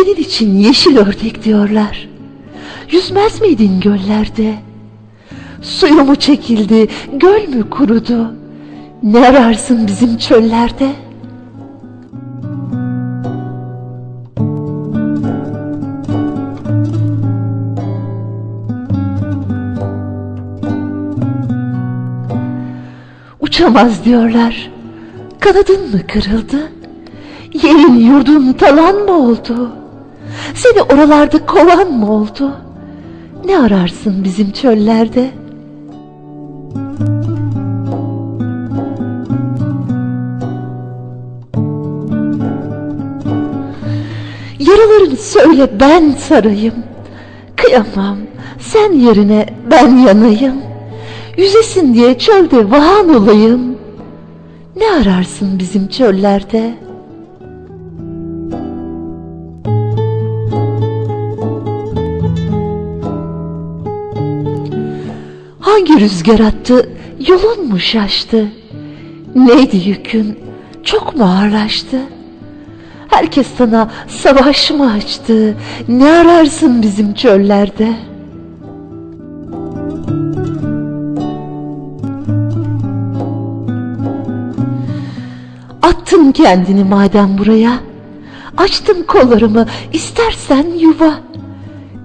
Senin için yeşil ördek diyorlar. Yüzmez miydin göllerde? Suyu mu çekildi, göl mü kurudu? Ne ararsın bizim çöllerde? Uçamaz diyorlar. Kanadın mı kırıldı? Yerin yurdun talan mı oldu? Seni oralarda kovan mı oldu? Ne ararsın bizim çöllerde? Yaralarını söyle ben sarayım. Kıyamam sen yerine ben yanayım. Yüzesin diye çölde vahan olayım. Ne ararsın bizim çöllerde? Hangi rüzgar attı, yolun mu şaştı? Neydi yükün, çok mu ağırlaştı? Herkes sana savaş mı açtı? Ne ararsın bizim çöllerde? Attın kendini madem buraya. Açtım kollarımı istersen yuva.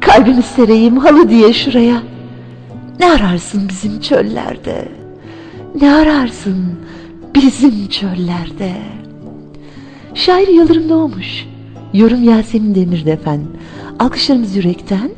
Kalbimi sereyim halı diye şuraya. Ne ararsın bizim çöllerde? Ne ararsın bizim çöllerde? Şair Yıldırım Doğmuş. Yorum Yasemin Demir'de efendim. Alkışlarımız yürekten.